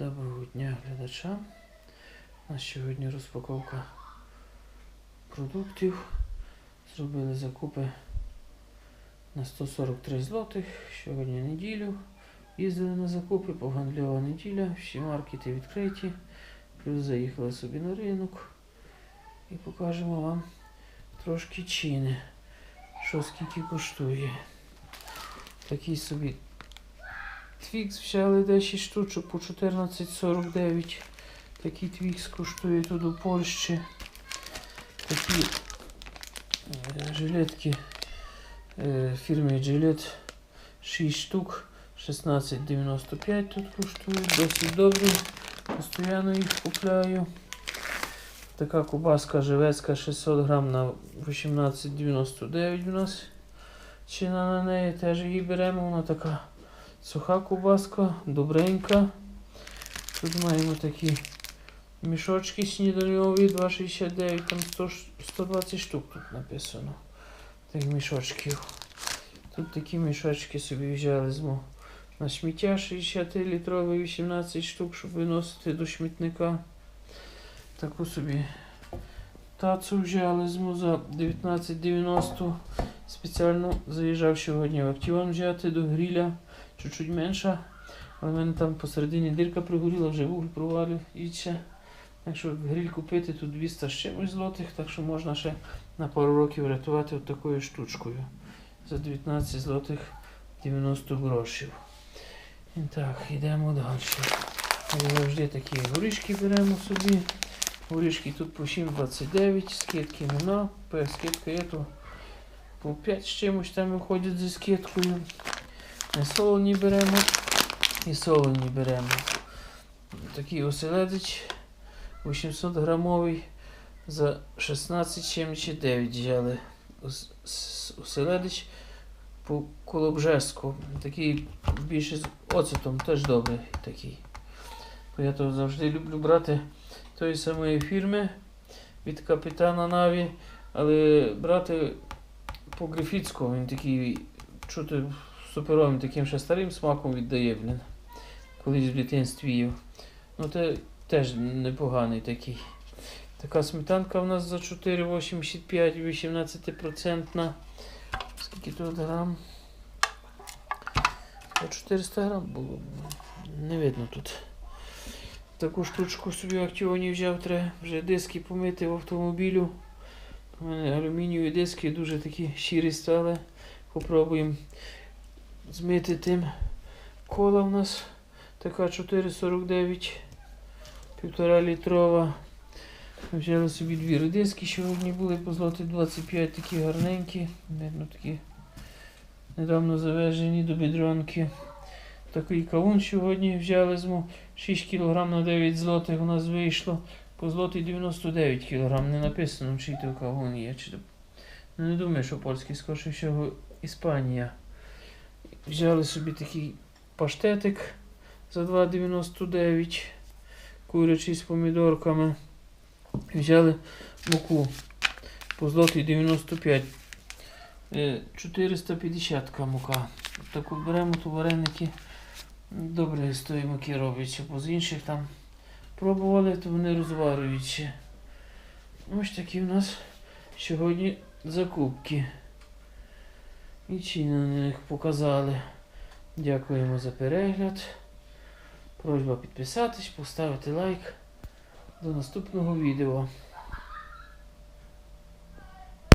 Доброго дня глядачам. У нас сьогодні розпаковка продуктів. Зробили закупи на 143 злотих. Сьогодні неділю. Їздили на закупи, погандльова неділя, всі маркети відкриті. Плюс заїхали собі на ринок і покажемо вам трошки ціни, що скільки коштує. Такий собі Твікс взяли 10 штучок по 14,49. Такий твікс коштує тут у Польщі. Такі е, жилетки е, фірми Gillette 6 штук. 16,95 тут коштують. Досить добрі. Постійно їх купляю. Така кубаска живецька 600 грам на 18,99 у нас. Ціна на неї теж її беремо. Вона така суха кубаска, добренька. Тут маємо такі мішочки сніданьові 2,69, там 100, 120 штук тут написано. Тих мішочків. Тут такі мішочки собі взяли змо. На сміття 60 літровий 18 штук, щоб виносити до смітника. Таку собі тацу взяли змо за 19,90. Спеціально заїжджав сьогодні в Актіон взяти до гріля чуть-чуть менша. Але в мене там посередині дирка пригоріла, вже вугль провалив і ще. Якщо гриль купити, тут 200 з чимось злотих, так що можна ще на пару років рятувати от такою штучкою. За 19 злотих 90 грошів. І так, йдемо далі. Як завжди такі горішки беремо собі. Горішки тут по 7,29, скидки нема. Скидка є то по 5 з чимось там виходять зі скидкою. Не солоні беремо і солоні беремо. Такий оселедич 800 грамовий за 16,79 взяли. Оселедич по колобжеску. Такий більше з оцетом, теж добрий такий. Бо я то завжди люблю брати тої самої фірми від капітана Наві, але брати по Грифіцькому він такий чути суперовим таким ще старим смаком віддає, блін. Колись в дитинстві їв. Ну те теж непоганий такий. Така сметанка в нас за 4,85, 18%. Скільки тут грам? 400 грам було. Не видно тут. Таку штучку собі в актіоні взяв, треба вже диски помити в автомобілю. У мене алюмінієві диски дуже такі щирі стали. Попробуємо змити тим. Кола в нас така 4,49, півтора літрова. Взяли собі дві редиски сьогодні були по злоті 25 такі гарненькі. Видно такі недавно завезені до бідронки. Такий кавун сьогодні взяли зму 6 кг на 9 злотих у нас вийшло. По злоті 99 кг. Не написано, чий то кавун є. Чи... Ну, не думаю, що польський, скоріше всього, Іспанія. Взяли собі такий паштетик за 2,99 курячий з помідорками. Взяли муку по злотій 95. Е, 450 мука. Таку беремо, то вареники добре з тої муки робляться, бо з інших там пробували, то вони розварюються. Ось такі у нас сьогодні закупки. І ціни на них показали. Дякуємо за перегляд. Просьба підписатись, поставити лайк. До наступного відео.